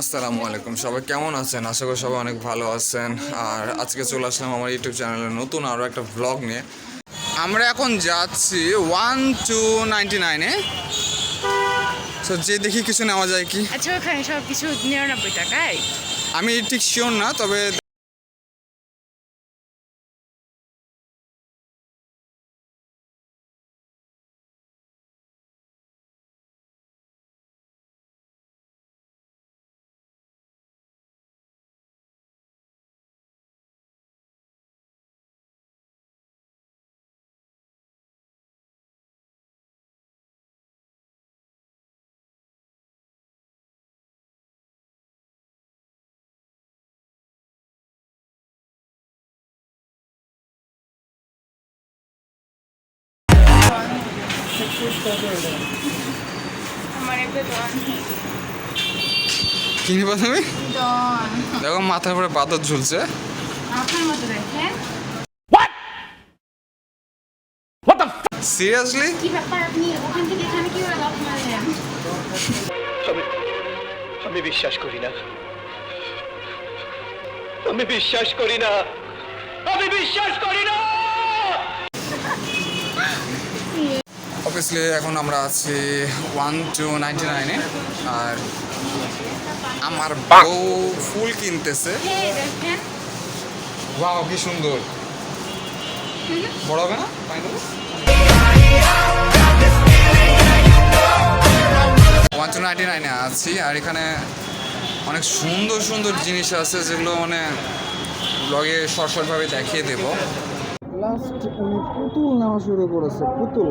আসসালামু আলাইকুম। সবাই কেমন আছেন? আশা করি সবাই অনেক ভালো আছেন। আর আজকে চলে আসলাম আমার ইউটিউব চ্যানেলে নতুন আরও একটা ব্লগ নিয়ে। আমরা এখন যাচ্ছি ওয়ান টু নাইনটি নাইনে তো যে দেখি কিছু নেওয়া যায় কি? আচ্ছা ওখানে সব কিছু নিরানব্বই টাকায়? আমি ঠিক শিওর না তবে কি নিবা তুমি দেখো মাথার উপরে বাদর ঝুলছে। আপনার মতো দেখেন সিরিয়াসলি কি ব্যাপার আপনি? ওখান থেকে এখানে কি করে আমি আমি বিশ্বাস করি না। আমি বিশ্বাস করি না। আমি বিশ্বাস করি না। অবভিয়াসলি এখন আমরা আছি ওয়ান টু নাইনটি নাইনে আর আমার বউ ফুল কিনতেছে। ওয়াও কি সুন্দর। বড় হবে না? ওয়ান টু নাইনটি নাইনে আছি আর এখানে অনেক সুন্দর সুন্দর জিনিস আছে যেগুলো মানে ব্লগে শর্ট শর্টভাবে দেখিয়ে দেব। লাস্ট উনি পুতুল নেওয়া শুরু করেছে পুতুল।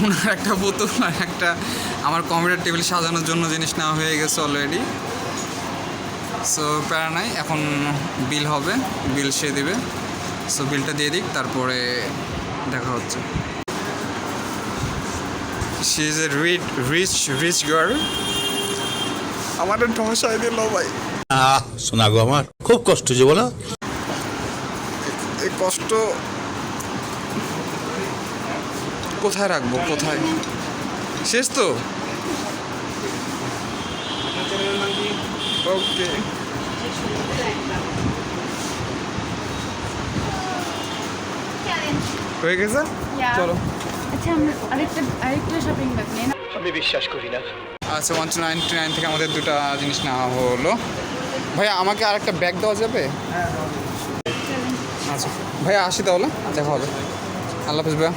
ওনার একটা বোতল আর একটা আমার কম্পিউটার টেবিল সাজানোর জন্য জিনিস নেওয়া হয়ে গেছে অলরেডি সো প্যারা নাই এখন বিল হবে বিল সে দেবে। সো বিলটা দিয়ে দিক তারপরে দেখা হচ্ছে। She is a rid rich rich girl আমার ঠসাই দিল ভাই। আহ শোনা গো আমার খুব কষ্ট যে বলো। এই কষ্ট কোথায় রাখব কোথায়? শেষ তো? ওকে। হয়ে গেছে? চলো। আচ্ছা আমরা আরেকটা আরেকটা শপিং ব্যাগ নেই না? আমি বিশ্বাস করি না। আচ্ছা ওয়ান টু নাইনটি নাইন থেকে আমাদের দুটো জিনিস নেওয়া হলো। ভাইয়া আমাকে আরেকটা ব্যাগ দেওয়া যাবে? আচ্ছা ভাইয়া আসি তাহলে। দেখা হবে। আল্লাহ হাফিজ ভাইয়া।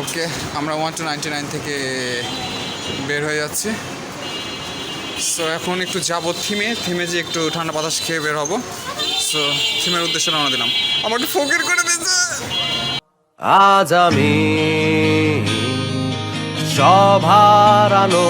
ওকে, আমরা ওয়ান টু নাইনটি নাইন থেকে বের হয়ে যাচ্ছি। সো এখন একটু যাব থিমে থিমে যে একটু ঠান্ডা বাতাস খেয়ে বের হব। সো থিমের উদ্দেশ্যে রওনা দিলাম। আমার একটু ফকির করে দিয়েছে! আজ আমি সভার আলো